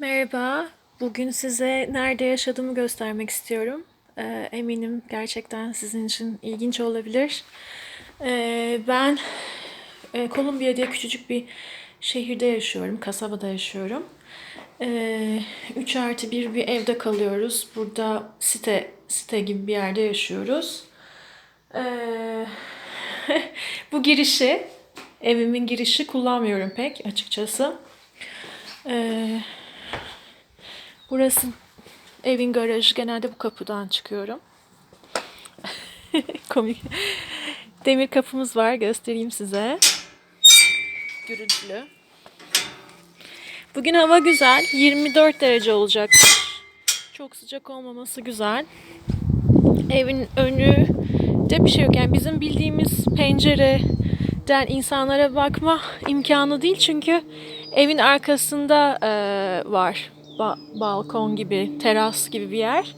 Merhaba. Bugün size nerede yaşadığımı göstermek istiyorum. Ee, eminim gerçekten sizin için ilginç olabilir. Ee, ben e, Kolombiya diye küçücük bir şehirde yaşıyorum, kasabada yaşıyorum. Ee, 3 artı 1 bir evde kalıyoruz. Burada site site gibi bir yerde yaşıyoruz. Ee, bu girişi, evimin girişi kullanmıyorum pek açıkçası. Ee, Burası evin garajı. Genelde bu kapıdan çıkıyorum. Komik. Demir kapımız var. Göstereyim size. Gürültülü. Bugün hava güzel. 24 derece olacak. Çok sıcak olmaması güzel. Evin önü de bir şey yok. Yani bizim bildiğimiz pencereden insanlara bakma imkanı değil. Çünkü evin arkasında eee, var ba- balkon gibi, teras gibi bir yer.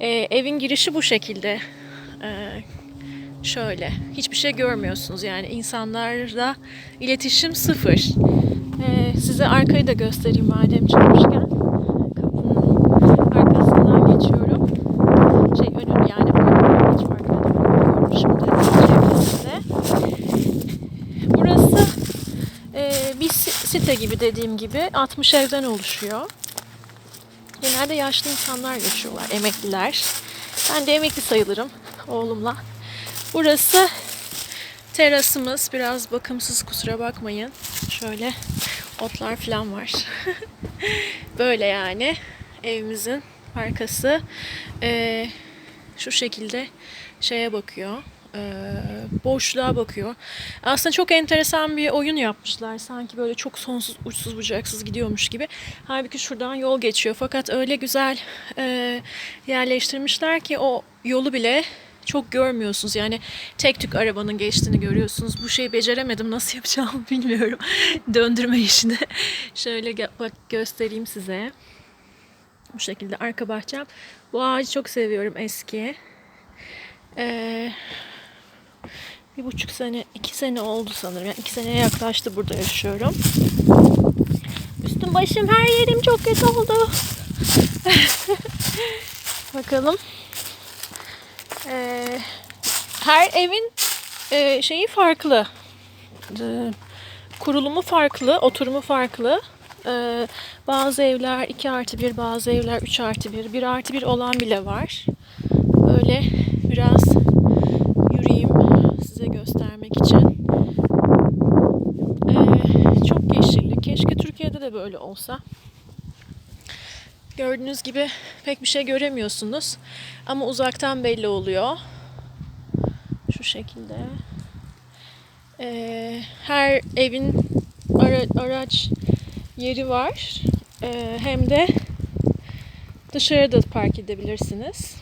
Ee, evin girişi bu şekilde. Ee, şöyle. Hiçbir şey görmüyorsunuz yani insanlarla iletişim sıfır. Ee, size arkayı da göstereyim madem çıkmışken. Kapının arkasından geçiyorum. Şey önün yani etmiyorum şimdi çevresinde. Burası e, bir si- site gibi dediğim gibi 60 evden oluşuyor. Genelde yaşlı insanlar yaşıyorlar, emekliler. Ben de emekli sayılırım oğlumla. Burası terasımız. Biraz bakımsız kusura bakmayın. Şöyle otlar falan var. Böyle yani evimizin arkası. Ee, şu şekilde şeye bakıyor. Ee, boşluğa bakıyor. Aslında çok enteresan bir oyun yapmışlar. Sanki böyle çok sonsuz uçsuz bucaksız gidiyormuş gibi. Halbuki şuradan yol geçiyor. Fakat öyle güzel e, yerleştirmişler ki o yolu bile çok görmüyorsunuz. Yani tek tük arabanın geçtiğini görüyorsunuz. Bu şeyi beceremedim. Nasıl yapacağımı bilmiyorum. Döndürme işini. Şöyle bak göstereyim size. Bu şekilde arka bahçem. Bu ağacı çok seviyorum eski. Ee, bir buçuk sene, iki sene oldu sanırım. Yani iki seneye yaklaştı burada yaşıyorum. Üstüm başım her yerim çok kötü oldu. Bakalım. Ee, her evin e, şeyi farklı. Ee, kurulumu farklı, oturumu farklı. Ee, bazı evler 2 artı 1, bazı evler 3 artı 1, 1 artı 1 olan bile var. Böyle biraz göstermek için. Ee, çok yeşilli. Keşke Türkiye'de de böyle olsa. Gördüğünüz gibi pek bir şey göremiyorsunuz. Ama uzaktan belli oluyor. Şu şekilde. Ee, her evin ara- araç yeri var. Ee, hem de dışarıda park edebilirsiniz.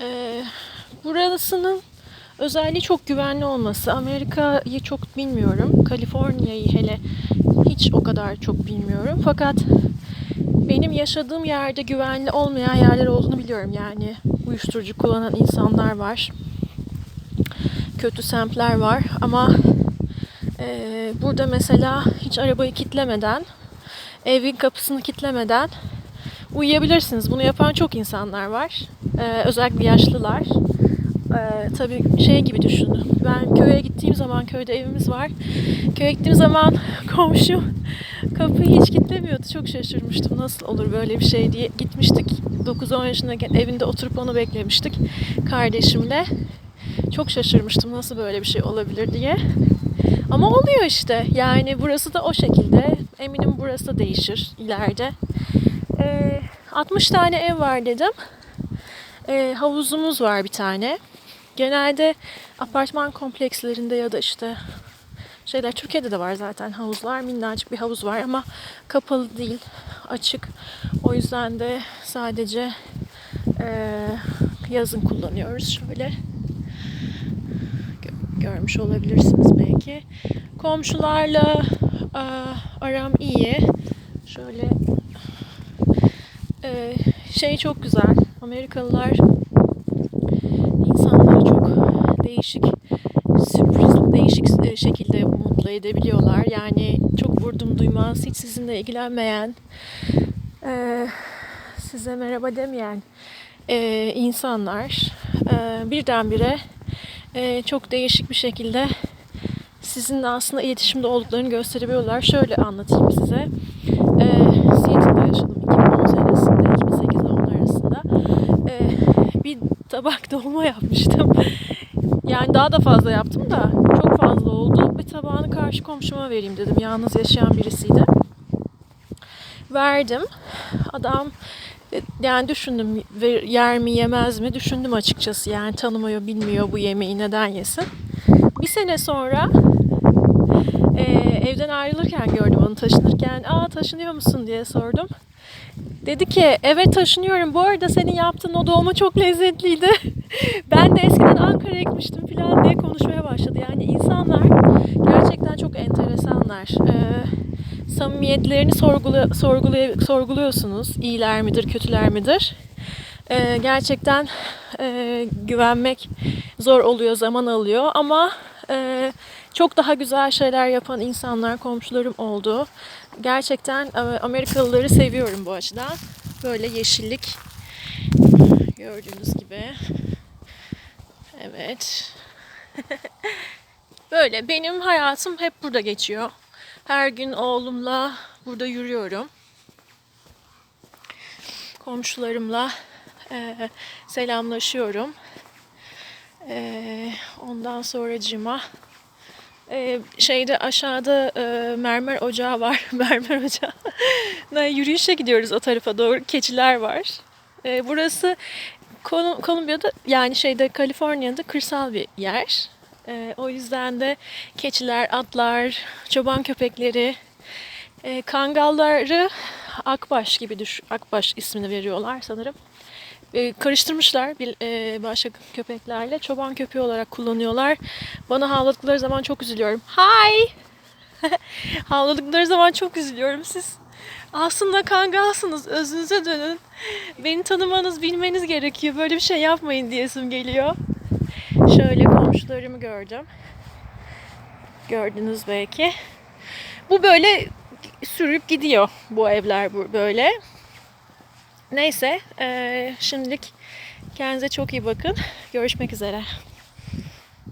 Ee, burasının özelliği çok güvenli olması. Amerika'yı çok bilmiyorum. Kaliforniya'yı hele hiç o kadar çok bilmiyorum. Fakat benim yaşadığım yerde güvenli olmayan yerler olduğunu biliyorum. Yani uyuşturucu kullanan insanlar var. Kötü semtler var ama e, burada mesela hiç arabayı kitlemeden, evin kapısını kitlemeden uyuyabilirsiniz. Bunu yapan çok insanlar var. E, özellikle yaşlılar. E, tabii şey gibi düşünün. Ben köye gittiğim zaman, köyde evimiz var. Köye gittiğim zaman komşu kapıyı hiç kilitlemiyordu. Çok şaşırmıştım. Nasıl olur böyle bir şey diye. Gitmiştik 9-10 yaşındayken evinde oturup onu beklemiştik kardeşimle. Çok şaşırmıştım nasıl böyle bir şey olabilir diye. Ama oluyor işte. Yani burası da o şekilde. Eminim burası da değişir ileride. Ee, 60 tane ev var dedim. Ee, havuzumuz var bir tane. Genelde apartman komplekslerinde ya da işte şeyler Türkiye'de de var zaten havuzlar. Minnacık bir havuz var ama kapalı değil, açık. O yüzden de sadece eee, yazın kullanıyoruz şöyle. Gö- görmüş olabilirsiniz belki. Komşularla aa, aram iyi. Şöyle eee, şey çok güzel. Amerikalılar değişik sürpriz değişik e, şekilde mutlu edebiliyorlar. Yani çok vurdum duymaz, hiç sizinle ilgilenmeyen, e, size merhaba demeyen e, insanlar birdenbire çok değişik bir şekilde sizinle aslında iletişimde olduklarını gösterebiliyorlar. Şöyle anlatayım size. E, Seattle'da yaşadım 2010 senesinde, 2008 ile 10 arasında. Bir tabak dolma yapmıştım. Yani daha da fazla yaptım da çok fazla oldu. Bir tabağını karşı komşuma vereyim dedim. Yalnız yaşayan birisiydi. Verdim. Adam e, yani düşündüm yer mi yemez mi düşündüm açıkçası. Yani tanımıyor bilmiyor bu yemeği neden yesin. Bir sene sonra e, evden ayrılırken gördüm onu taşınırken. Aa taşınıyor musun diye sordum. Dedi ki evet taşınıyorum. Bu arada senin yaptığın o dolma çok lezzetliydi. ben de eskiden Ankara'ya gitmiştim falan diye konuşmaya başladı. Yani insanlar gerçekten çok enteresanlar. Ee, samimiyetlerini sorgula, sorgulay- sorguluyorsunuz. İyiler midir, kötüler midir? Ee, gerçekten e, güvenmek zor oluyor, zaman alıyor ama e, çok daha güzel şeyler yapan insanlar, komşularım oldu. Gerçekten e, Amerikalıları seviyorum bu açıdan. Böyle yeşillik gördüğünüz gibi. Evet. Böyle benim hayatım hep burada geçiyor. Her gün oğlumla burada yürüyorum. Komşularımla e, selamlaşıyorum. E, ondan sonracığıma e, şeyde aşağıda e, mermer ocağı var. mermer ocağı. Yürüyüşe gidiyoruz o tarafa doğru. Keçiler var. E, burası Kolum- Kolombiya'da yani şeyde Kaliforniya'da kırsal bir yer. E, o yüzden de keçiler, atlar, çoban köpekleri, e, kangalları akbaş gibi düş akbaş ismini veriyorlar sanırım. E, karıştırmışlar bir e, başka köpeklerle çoban köpeği olarak kullanıyorlar. Bana havladıkları zaman çok üzülüyorum. Hi! havladıkları zaman çok üzülüyorum. Siz aslında kangalsınız. Özünüze dönün. Beni tanımanız, bilmeniz gerekiyor. Böyle bir şey yapmayın diyesim geliyor. Şöyle komşularımı gördüm. Gördünüz belki. Bu böyle sürüp gidiyor bu evler böyle. Neyse, eee, şimdilik kendinize çok iyi bakın. Görüşmek üzere.